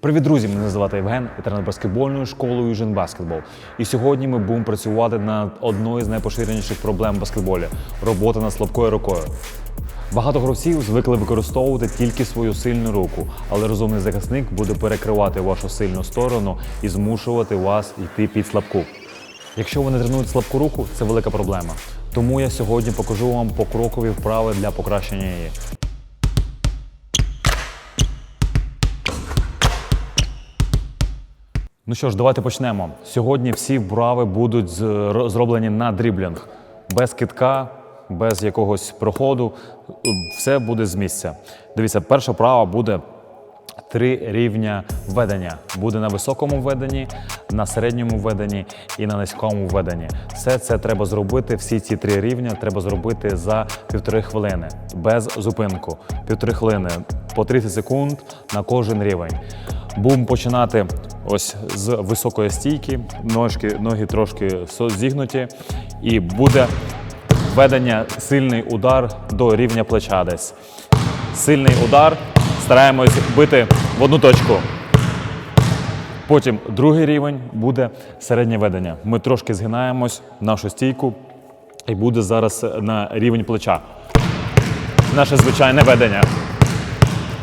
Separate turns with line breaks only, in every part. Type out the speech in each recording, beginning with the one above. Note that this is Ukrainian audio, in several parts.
Привіт, друзі! Мене звати Євген, тренер баскетбольної школи Южин Basketball. І сьогодні ми будемо працювати над одною з найпоширеніших проблем в баскетболі робота над слабкою рукою. Багато гравців звикли використовувати тільки свою сильну руку, але розумний захисник буде перекривати вашу сильну сторону і змушувати вас йти під слабку. Якщо ви не тренуєте слабку руку, це велика проблема. Тому я сьогодні покажу вам покрокові вправи для покращення її. Ну що ж, давайте почнемо. Сьогодні всі вправи будуть зроблені на дріблінг. Без китка, без якогось проходу. Все буде з місця. Дивіться, перша вправа буде три рівня ведення. Буде на високому веденні, на середньому веденні і на низькому веденні. Все це треба зробити. Всі ці три рівня треба зробити за півтори хвилини без зупинку. Півтори хвилини по 30 секунд на кожен рівень. Будемо починати ось з високої стійки, ножки, ноги трошки зігнуті, і буде введення сильний удар до рівня плеча десь. Сильний удар, стараємось бити в одну точку. Потім другий рівень буде середнє ведення. Ми трошки згинаємось в нашу стійку і буде зараз на рівень плеча. Наше звичайне ведення.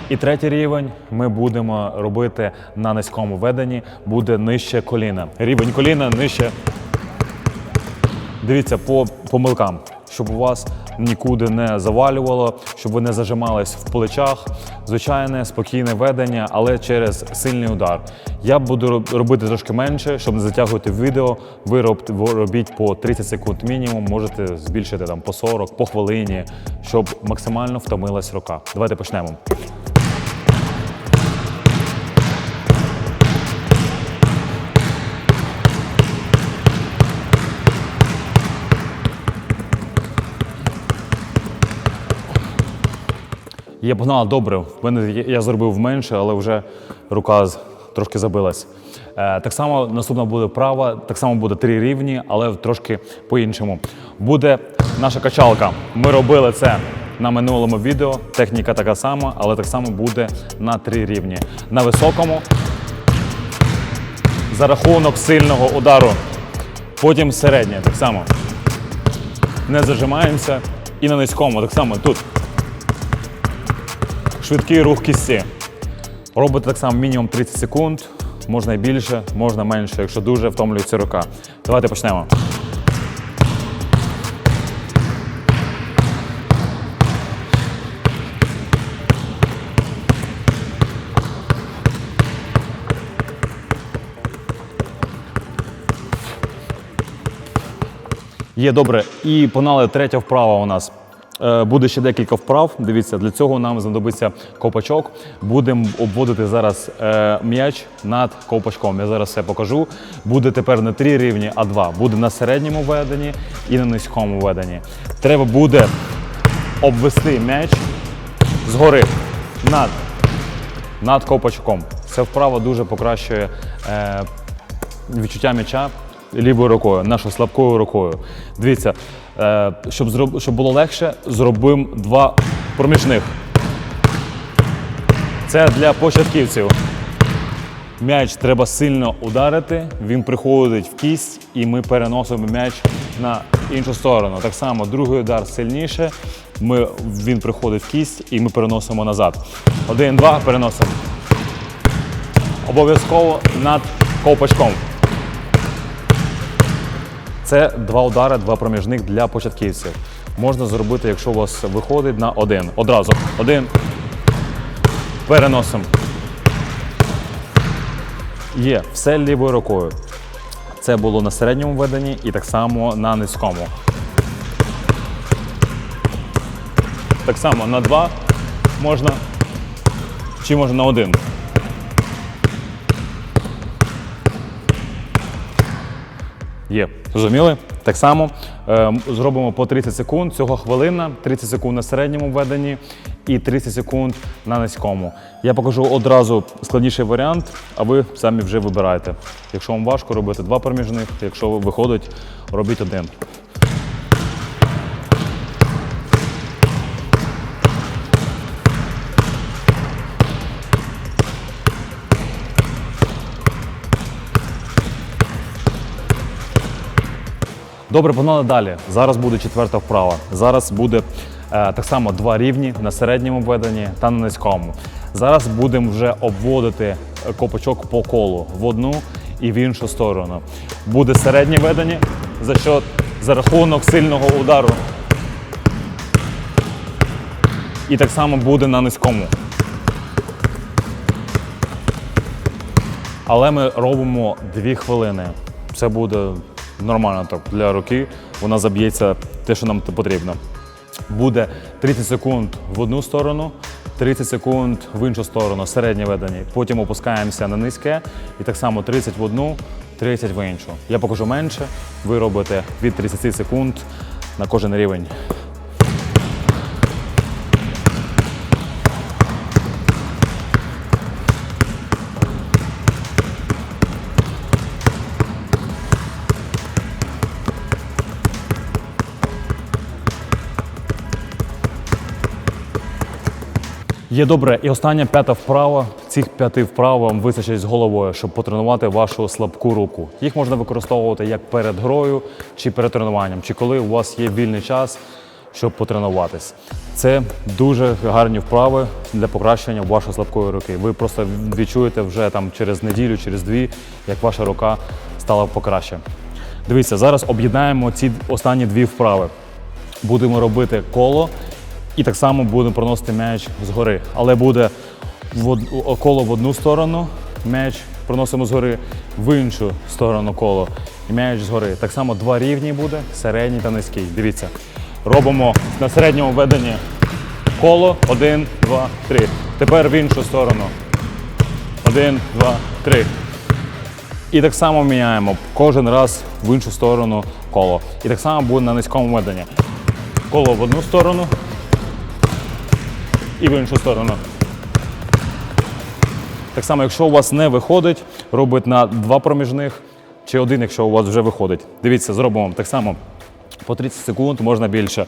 І третій рівень ми будемо робити на низькому веденні, буде нижче коліна. Рівень коліна нижче. Дивіться по помилкам, щоб у вас нікуди не завалювало, щоб ви не зажимались в плечах. Звичайне, спокійне ведення, але через сильний удар. Я буду робити трошки менше, щоб не затягувати відео. Ви роб- ви робіть по 30 секунд мінімум, можете збільшити там по 40, по хвилині, щоб максимально втомилась рука. Давайте почнемо. Є погнала добре. В мене я зробив менше, але вже рука трошки забилась. Е, так само наступна буде права, так само буде три рівні, але трошки по-іншому. Буде наша качалка. Ми робили це на минулому відео. Техніка така сама, але так само буде на три рівні. На високому за рахунок сильного удару. Потім середнє, так само. Не зажимаємося. І на низькому, так само тут швидкий рух кісті. Робите так само мінімум 30 секунд, можна і більше, можна менше, якщо дуже втомлюється рука. Давайте почнемо. Є добре. І погнали третя вправа у нас. Е, Буде ще декілька вправ. Дивіться, для цього нам знадобиться ковпачок. Будемо обводити зараз е, м'яч над ковпачком. Я зараз все покажу. Буде тепер не три рівні, а два. Буде на середньому веденні і на низькому веденні. Треба буде обвести м'яч згори над, над ковпачком. Це вправа дуже покращує е, відчуття м'яча лівою рукою, нашою слабкою рукою. Дивіться, щоб, зроб, щоб було легше, зробимо два проміжних. Це для початківців. М'яч треба сильно ударити, він приходить в кість, і ми переносимо м'яч на іншу сторону. Так само другий удар сильніше, ми, він приходить в кість і ми переносимо назад. Один-два переносимо. Обов'язково над ковпачком. Це два удари, два проміжних для початківців. Можна зробити, якщо у вас виходить на один. Одразу. Один. Переносимо. Є все лівою рукою. Це було на середньому веденні і так само на низькому. Так само на два можна. Чи можна на один. Є, зрозуміли? Так само е, зробимо по 30 секунд. Цього хвилина, 30 секунд на середньому введенні і 30 секунд на низькому. Я покажу одразу складніший варіант, а ви самі вже вибираєте. Якщо вам важко робити два проміжних, якщо виходить, робіть один. Добре, погнали далі. Зараз буде четверта вправа. Зараз буде е, так само два рівні на середньому веденні та на низькому. Зараз будемо вже обводити е, копачок по колу в одну і в іншу сторону. Буде середнє ведення за що за рахунок сильного удару. І так само буде на низькому. Але ми робимо 2 хвилини. Це буде нормально так для руки. Вона заб'ється те, що нам потрібно. Буде 30 секунд в одну сторону, 30 секунд в іншу сторону, середнє ведення. Потім опускаємося на низьке і так само 30 в одну, 30 в іншу. Я покажу менше. Ви робите від 30 секунд на кожен рівень. Є добре. І остання п'ята вправа. Цих п'яти вправ вам вистачить з головою, щоб потренувати вашу слабку руку. Їх можна використовувати як перед грою, чи перед тренуванням, чи коли у вас є вільний час, щоб потренуватись. Це дуже гарні вправи для покращення вашої слабкої руки. Ви просто відчуєте вже там через неділю, через дві, як ваша рука стала покраще. Дивіться, зараз об'єднаємо ці останні дві вправи. Будемо робити коло і так само будемо проносити м'яч згори. Але буде коло в одну сторону, м'яч проносимо згори, в іншу сторону коло і м'яч згори. Так само два рівні буде, середній та низький. Дивіться. Робимо на середньому веденні коло. Один, два, три. Тепер в іншу сторону. Один, два, три. І так само міняємо кожен раз в іншу сторону коло. І так само буде на низькому веденні. Коло в одну сторону і в іншу сторону. Так само, якщо у вас не виходить, робить на два проміжних чи один, якщо у вас вже виходить. Дивіться, зробимо так само по 30 секунд, можна більше.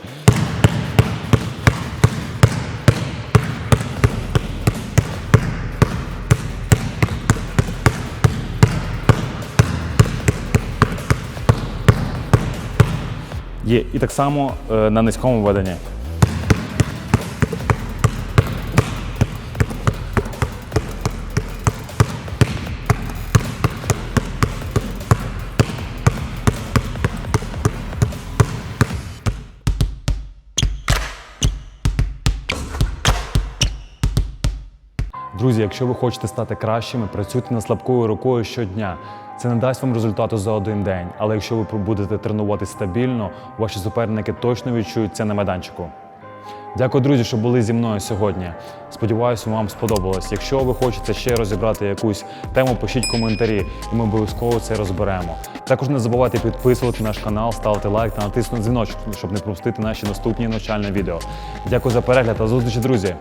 Є і так само е, на низькому веденні. Друзі, якщо ви хочете стати кращими, працюйте над слабкою рукою щодня. Це не дасть вам результату за один день, але якщо ви будете тренуватися стабільно, ваші суперники точно відчують це на майданчику. Дякую, друзі, що були зі мною сьогодні. Сподіваюся, вам сподобалось. Якщо ви хочете ще розібрати якусь тему, пишіть коментарі, і ми обов'язково це розберемо. Також не забувайте підписувати наш канал, ставити лайк та натиснути дзвіночок, щоб не пропустити наші наступні навчальні відео. Дякую за перегляд та зустрічі, друзі!